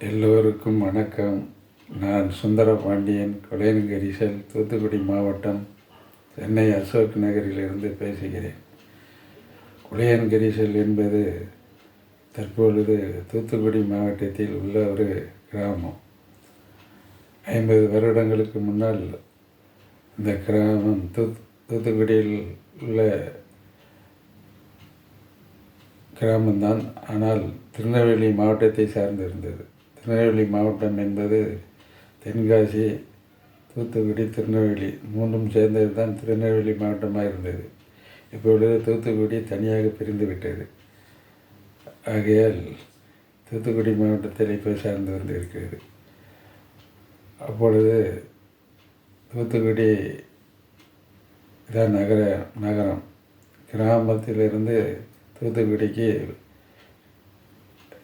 எல்லோருக்கும் வணக்கம். நான் சுந்தர பாண்டியன் கொலையன்கரிசல் தூத்துக்குடி மாவட்டம் சென்னை அசோக் நகரிலிருந்து பேசுகிறேன். குளையன்கரிசல் என்பது தற்பொழுது தூத்துக்குடி மாவட்டத்தில் உள்ள ஒரு கிராமம். ஐம்பது வருடங்களுக்கு முன்னால் இந்த கிராமம் தூத் தூத்துக்குடியில் உள்ள கிராமம்தான். ஆனால் திருநெல்வேலி மாவட்டத்தை சார்ந்திருந்தது. திருநெல்வேலி மாவட்டம் என்பது தென்காசி தூத்துக்குடி திருநெல்வேலி மூன்றும் சேர்ந்தது தான் திருநெல்வேலி மாவட்டமாக இருந்தது. இப்பொழுது தூத்துக்குடி தனியாக பிரிந்து விட்டது. ஆகையால் தூத்துக்குடி மாவட்டத்தில் இப்போ சார்ந்து வந்து இருக்கிறது அப்பொழுது தூத்துக்குடி இதான் நகர நகரம். கிராமத்திலிருந்து தூத்துக்குடிக்கு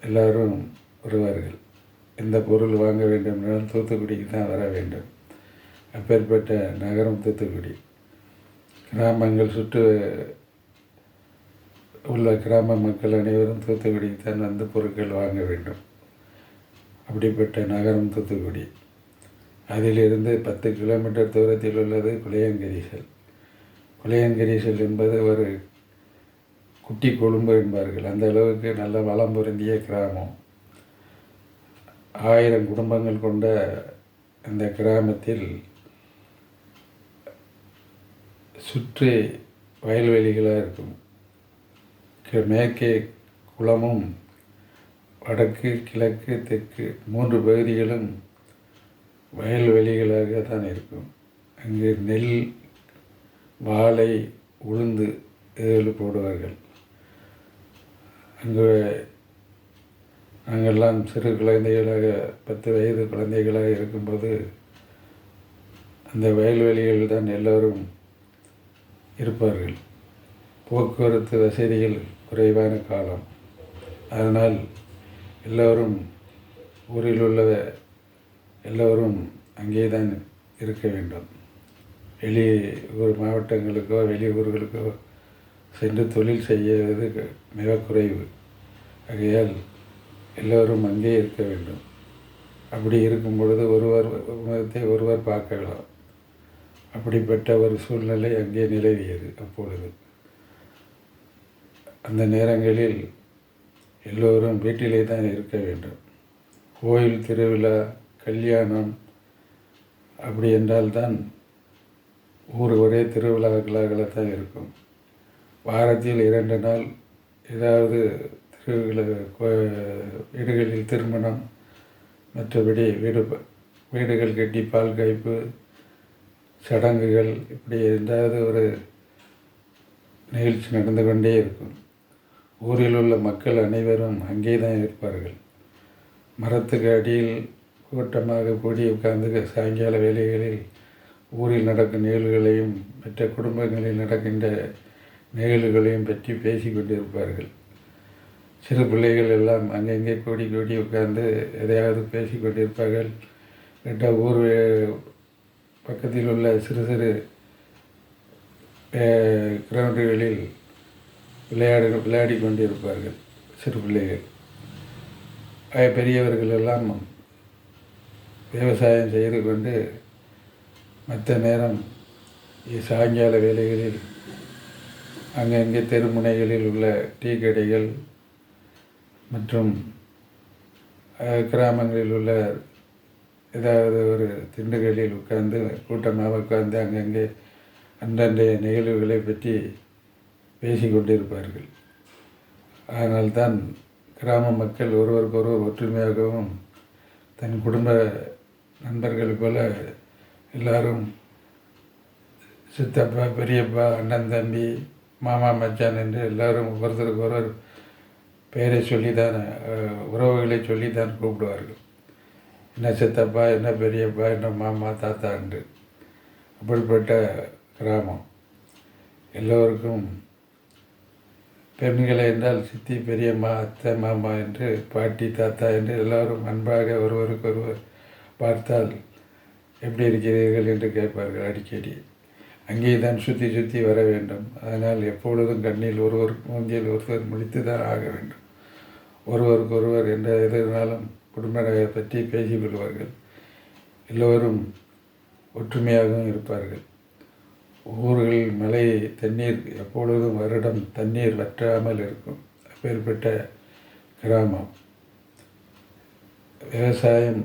எல்லோரும் வருவார்கள். எந்த பொருள் வாங்க வேண்டும் என்றால் தூத்துக்குடிக்கு தான் வர வேண்டும். அப்பேற்பட்ட நகரம் தூத்துக்குடி. கிராமங்கள் சுற்று உள்ள கிராம மக்கள் அனைவரும் தூத்துக்குடிக்கு தான் வந்து பொருட்கள் வாங்க வேண்டும். அப்படிப்பட்ட நகரம் தூத்துக்குடி. அதிலிருந்து பத்து கிலோமீட்டர் தூரத்தில் உள்ளது குலையங்கரிசல். குலையங்கரிசல் என்பது ஒரு குட்டி கொழும்பு என்பார்கள். அந்த அளவுக்கு நல்ல வளம் பொருந்திய கிராமம். ஆயிரம் குடும்பங்கள் கொண்ட அந்த கிராமத்தில் சுற்றி வயல்வெளிகளாக இருக்கும். மேற்கே குளமும் வடக்கு கிழக்கு தெற்கு மூன்று பகுதிகளும் வயல்வெளிகளாக தான் இருக்கும். அங்கு நெல் வாழை உளுந்து இதில் போடுவார்கள். அங்கு நாங்கள்லாம் சிறு குழந்தைகளாக பத்து வயது குழந்தைகளாக இருக்கும்போது அந்த வயல்வெளியில் தான் எல்லோரும் இருப்பார்கள். போக்குவரத்து வசதிகள் குறைவான காலம். அதனால் எல்லோரும் ஊரில் உள்ள எல்லோரும் அங்கே தான் இருக்க வேண்டும். வெளி ஊர் மாவட்டங்களுக்கோ வெளி ஊர்களுக்கோ சென்று தொழில் செய்வது மிக குறைவு. ஆகையால் எல்லோரும் அங்கே இருக்க வேண்டும். அப்படி இருக்கும் பொழுது ஒருவர் முகத்தை ஒருவர் பார்க்கலாம் அப்படிப்பட்ட ஒரு சூழ்நிலை அங்கே நிலவியது அப்பொழுது. அந்த நேரங்களில் எல்லோரும் வீட்டிலே தான் இருக்க வேண்டும். கோயில் திருவிழா கல்யாணம் அப்படி என்றால்தான் ஊர் ஒரே திருவிழாக்களாக தான் இருக்கும். வாரத்தில் இரண்டு நாள் ஏதாவது வீடுகளில் திருமணம் மற்றபடி வீடு ப- வீடுகள் கட்டி பால் காய்ப்பு சடங்குகள் இப்படி ஏதாவது ஒரு நிகழ்ச்சி நடந்து கொண்டே இருக்கும். ஊரில் உள்ள மக்கள் அனைவரும் அங்கே தான் இருப்பார்கள். மரத்துக்கு அடியில் கூட்டமாக கூடி உட்கார்ந்து சாயங்கால வேளைகளில் ஊரில் நடக்கும் நிகழ்வுகளையும் மற்ற குடும்பங்களில் நடக்கின்ற நிகழ்வுகளையும் பற்றி பேசி கொண்டிருப்பார்கள். சிறு பிள்ளைகள் எல்லாம் அங்கங்கே கூடி கூடி உட்கார்ந்து எதையாவது பேசி கொண்டிருப்பார்கள் என்ற ஊர் பக்கத்தில் உள்ள சிறு சிறு கிரவுண்டுகளில் விளையாடு விளையாடி கொண்டிருப்பார்கள் சிறு பிள்ளைகள். பெரியவர்கள் எல்லாம் விவசாயம் செய்து கொண்டு மற்ற நேரம் சாயங்கால வேளைகளில் அங்கங்கே தெருமுனைகளில் உள்ள டீ கடைகள் மற்றும் கிராமங்களில் உள்ள ஏதாவது ஒரு திண்டுகளில் உட்கார்ந்து கூட்டமாக உட்கார்ந்து அங்கங்கே அன்றைய நிகழ்வுகளை பற்றி பேசி கொண்டிருப்பார்கள் அதனால்தான் கிராம மக்கள் ஒருவருக்கொருவர் ஒற்றுமையாகவும் தன் குடும்ப நண்பர்கள் போல எல்லாரும் சித்தப்பா பெரியப்பா அண்ணன் தம்பி மாமா மச்சான் என்று எல்லாரும் ஒருத்தருக்கு ஒருவர் பெயரை சொல்லித்தான் தான் உறவுகளை சொல்லித்தான் கூப்பிடுவார்கள். என்ன சித்தப்பா என்ன பெரியப்பா என்ன மாமா தாத்தா என்று. அப்படிப்பட்ட கிராமம். எல்லோருக்கும் பெண்களை என்றால் சித்தி பெரியம்மா அத்தை மாமா என்று பாட்டி தாத்தா என்று எல்லோரும் அன்பாக ஒருவருக்கு ஒருவர் பார்த்தால் எப்படி இருக்கிறீர்கள் என்று கேட்பார்கள் அடிக்கடி. அங்கே தான் சுற்றி சுற்றி வர வேண்டும். அதனால் எப்பொழுதும் கண்ணில் ஒருவர் மூஞ்சியில் ஒருவர் முடித்து தான் ஆக வேண்டும். ஒருவருக்கொருவர் எந்த எதுனாலும் குடும்பத்தை பற்றி பேசிக்கொள்வார்கள் எல்லோரும் ஒற்றுமையாகவும் இருப்பார்கள். ஊர்களில் மலை தண்ணீர் எப்பொழுதும் வருடம் தண்ணீர் வற்றாமல் இருக்கும். அப்பேற்பட்ட கிராமம். விவசாயம்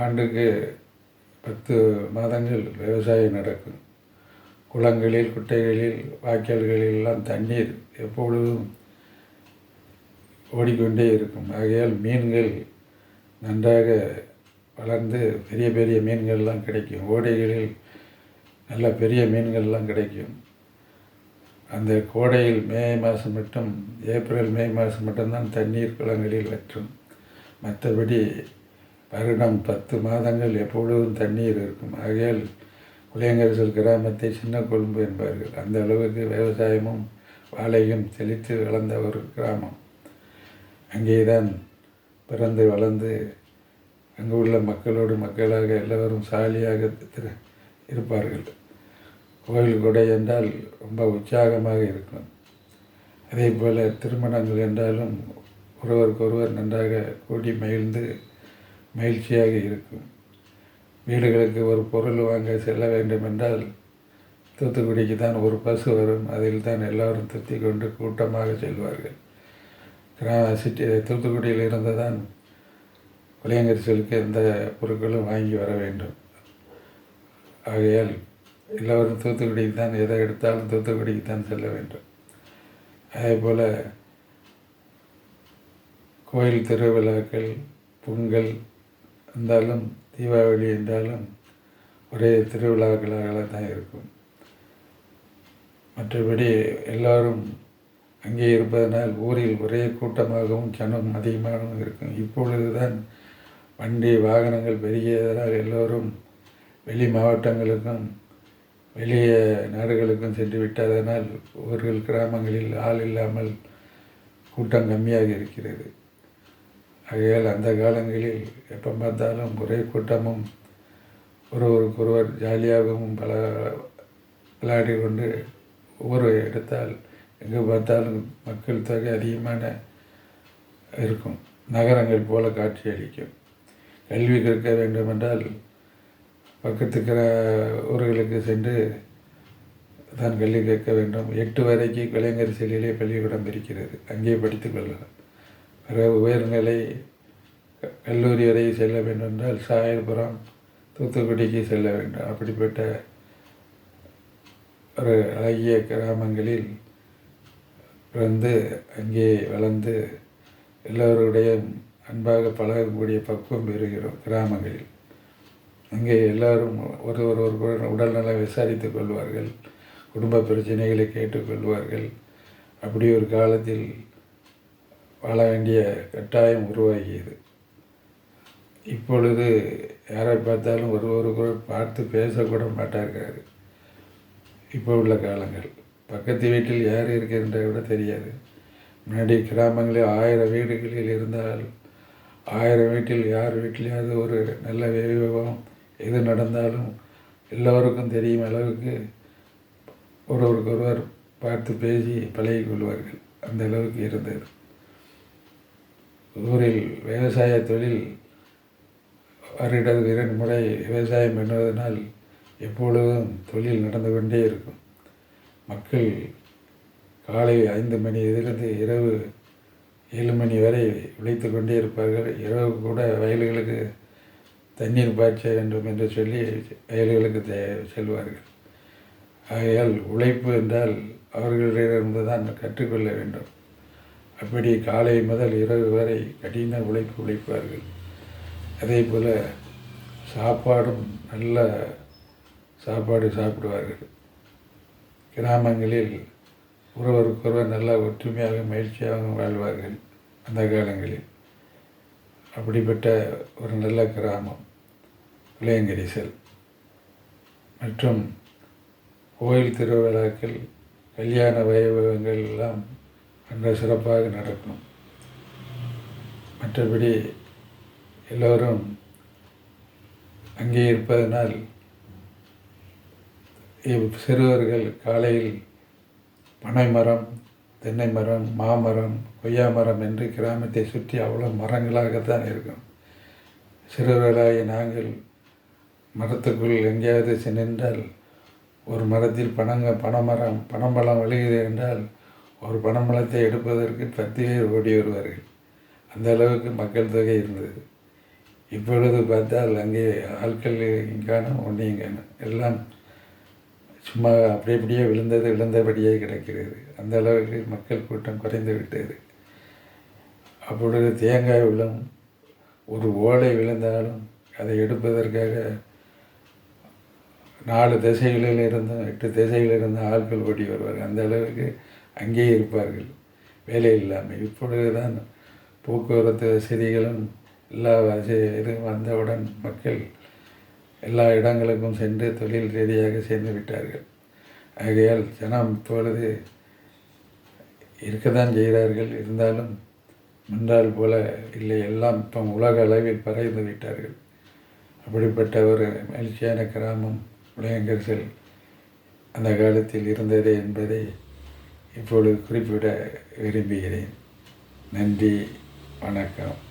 ஆண்டுக்கு பத்து மாதங்கள் விவசாயம் நடக்கும். குளங்களில் குட்டைகளில் வாய்க்கால்களில் எல்லாம் தண்ணீர் எப்பொழுதும் ஓடிக்கொண்டே இருக்கும். ஆகையால் மீன்கள் நன்றாக வளர்ந்து பெரிய பெரிய மீன்கள்லாம் கிடைக்கும். ஓடைகளில் நல்ல பெரிய மீன்கள்லாம் கிடைக்கும். அந்த கோடையில் மே மாதம் மட்டும் ஏப்ரல் மே மாதம் மட்டும்தான் தண்ணீர் குளங்களில் வற்றும். மற்றபடி வருடம் பத்து மாதங்கள் எப்பொழுதும் தண்ணீர் இருக்கும். ஆகையால் குளியங்கரசல் கிராமத்தை சின்ன கொழும்பு என்பார்கள். அந்த அளவுக்கு விவசாயமும் வாழையும் செழித்து வளர்ந்த ஒரு கிராமம். அங்கேதான் பிறந்து வளர்ந்து அங்கு உள்ள மக்களோடு மக்களாக எல்லோரும் சாலியாக திரு- இருப்பார்கள். கோயில் கொடை என்றால் ரொம்ப உற்சாகமாக இருக்கும். அதே போல் திருமணங்கள் என்றாலும் ஒருவருக்கொருவர் நன்றாக கூடி மகிழ்ந்து மகிழ்ச்சியாக இருக்கும். வீடுகளுக்கு ஒரு பொருள் வாங்க செல்ல வேண்டும் என்றால் தூத்துக்குடிக்கு தான் ஒரு பஸ் வரும். அதில் தான் எல்லோரும் திருத்தி கொண்டு கூட்டமாக செல்வார்கள். கிரா சிட்டி தூத்துக்குடியில் இருந்து தான் புளியங்கரிசலுக்கு எந்த பொருட்களும் வாங்கி வர வேண்டும். ஆகையால் எல்லோரும் தூத்துக்குடிக்கு தான் எதை எடுத்தாலும் தூத்துக்குடிக்கு தான் செல்ல வேண்டும். அதே போல் கோயில் திருவிழாக்கள் பொங்கல் இருந்தாலும் தீபாவளி என்றாலும் ஒரே திருவிழாக்களாக தான் இருக்கும். மற்றபடி எல்லோரும் அங்கே இருப்பதனால் ஊரில் ஒரே கூட்டமாகவும் ஜனம் அதிகமாகவும் இருக்கும். இப்பொழுதுதான் வண்டி வாகனங்கள் பெருகியதனால் எல்லோரும் வெளி மாவட்டங்களுக்கும் வெளிய நாடுகளுக்கும் சென்று விட்டதனால் ஊர்கள் கிராமங்களில் ஆள் இல்லாமல் கூட்டம் கம்மியாக இருக்கிறது. ஆகையால் அந்த காலங்களில் எப்போ பார்த்தாலும் ஒரே கூட்டமும் ஒருவருக்கொருவர் ஜாலியாகவும் பல விளையாடி கொண்டு ஒவ்வொரு எடுத்தால் எங்கே பார்த்தாலும் மக்கள் தொகை அதிகமான இருக்கும். நகரங்கள் போல காட்சியளிக்கும் கல்வி கற்க வேண்டுமென்றால் பக்கத்து ஊர்களுக்கு சென்று தான் கல்வி கேட்க வேண்டும். எட்டு வரைக்கு கலைஞர் சிலையிலே பள்ளிக்கூடம் இருக்கிறது. அங்கே படித்துக் கொள்ளலாம். பிறகு உயர்நிலை கல்லூரி வரை செல்ல வேண்டும் என்றால் சாயல்புரம் தூத்துக்குடிக்கு செல்ல வேண்டும். அப்படிப்பட்ட ஒரு அழகிய கிராமங்களில் பிறந்து அங்கே வளர்ந்து எல்லோருடைய அன்பாக பழகக்கூடிய பக்குவம் பெறுகிறோம் கிராமங்களில். அங்கே எல்லோரும் ஒருவர் ஒருவர் உடல்நலம் விசாரித்துக் கொள்வார்கள் குடும்ப பிரச்சனைகளை கேட்டுக்கொள்வார்கள் அப்படி ஒரு காலத்தில் வாழ வேண்டிய கட்டாயம் உருவாகியது. இப்பொழுது யாரை பார்த்தாலும் ஒருவருக்கு பார்த்து பேசக்கூட மாட்டார்கள். இப்போ உள்ள காலங்கள். பக்கத்து வீட்டில் யார் இருக்கின்ற கூட தெரியாது. முன்னாடி கிராமங்களில் ஆயிரம் வீடுகளில் இருந்தால் ஆயிரம் வீட்டில் யார் வீட்டிலையாவது ஒரு நல்ல விவரம் எது நடந்தாலும் எல்லோருக்கும் தெரியும் அளவுக்கு ஒருவருக்கொருவர் பார்த்து பேசி பழகிக்கொள்வார்கள் அந்த அளவுக்கு இருந்தது. ஊரில் விவசாய தொழில் வருடத்துக்கு இரண்டு முறை விவசாயம் பண்ணுவதனால் எப்பொழுதும் தொழில் நடந்து கொண்டே இருக்கும். மக்கள் காலை ஐந்து மணியிலிருந்து இரவு ஏழு மணி வரை உழைத்து கொண்டே இருப்பார்கள். இரவு கூட வயல்களுக்கு தண்ணீர் பாய்ச்ச வேண்டும் என்று சொல்லி வயல்களுக்கு தே- செல்வார்கள். ஆகையால் உழைப்பு என்றால் அவர்களிடமிருந்து தான் கற்றுக்கொள்ள வேண்டும். அப்படி காலை முதல் இரவு வரை கடின உழைப்பு உழைப்பார்கள். அதே போல் சாப்பாடும் நல்ல சாப்பாடு சாப்பிடுவார்கள். கிராமங்களில் ஒருவருக்கொருவர் நல்லா ஒற்றுமையாக மகிழ்ச்சியாக வாழ்வார்கள் அந்த காலங்களில். அப்படிப்பட்ட ஒரு நல்ல கிராமம் புளியங்கரிசல் மற்றும் கோயில் திருவிழாக்கள் கல்யாண வைபவங்கள் எல்லாம் ரொம்ப சிறப்பாக நடக்கும். மற்றபடி எல்லோரும் அங்கே இருப்பதனால் சிறுவர்கள் காலையில் பனை மரம் தென்னை மரம் மாமரம் கொய்யா மரம் என்று கிராமத்தை சுற்றி அவ்வளோ மரங்களாகத்தான் இருக்கும். சிறுவர்களாகி நாங்கள் மரத்துக்குள் எங்கேயாவது சென்றால் ஒரு மரத்தில் பனங்க பனைமரம் பனம்பழம் விழுகிறது என்றால் ஒரு பனம்பழத்தை எடுப்பதற்கு பத்து பேர் ஓடி வருவார்கள். அந்த அளவுக்கு மக்கள் தொகை இருந்தது. இப்பொழுது பார்த்தால் அங்கே ஆட்கள் காணும் ஒன்றையும் காணும் எல்லாம் சும்மா அப்படி அப்படியே விழுந்தது விழுந்தபடியே கிடக்கிறது. அந்த அளவுக்கு மக்கள் கூட்டம் குறைந்து விட்டது. அப்பொழுது தேங்காய் விழும் ஒரு ஓலை விழுந்தாலும் அதை எடுப்பதற்காக நாலு திசைகளில் இருந்தும் எட்டு திசைகளில் இருந்தும் ஆட்கள் ஓடி வருவார் அந்த அளவுக்கு அங்கேயே இருப்பார்கள். வேலை இல்லாமல் இப்பொழுது தான் போக்குவரத்து வசதிகளும் எல்லா வசதி இதுவும் வந்தவுடன் மக்கள் எல்லா இடங்களுக்கும் சென்று தொழில் ரீதியாக சேர்ந்து விட்டார்கள். ஆகையால் ஜனம் இப்பொழுது இருக்கத்தான் செய்கிறார்கள். இருந்தாலும் முன்னால் போல இல்லை. எல்லாம் இப்போ உலக அளவில் பறைந்து விட்டார்கள். அப்படிப்பட்ட ஒரு மகிழ்ச்சியான கிராமம் உலகங்கரசல் அந்த காலத்தில் இருந்தது என்பதை இப்பொழுது குறிப்பிட விரும்புகிறேன். நன்றி. வணக்கம்.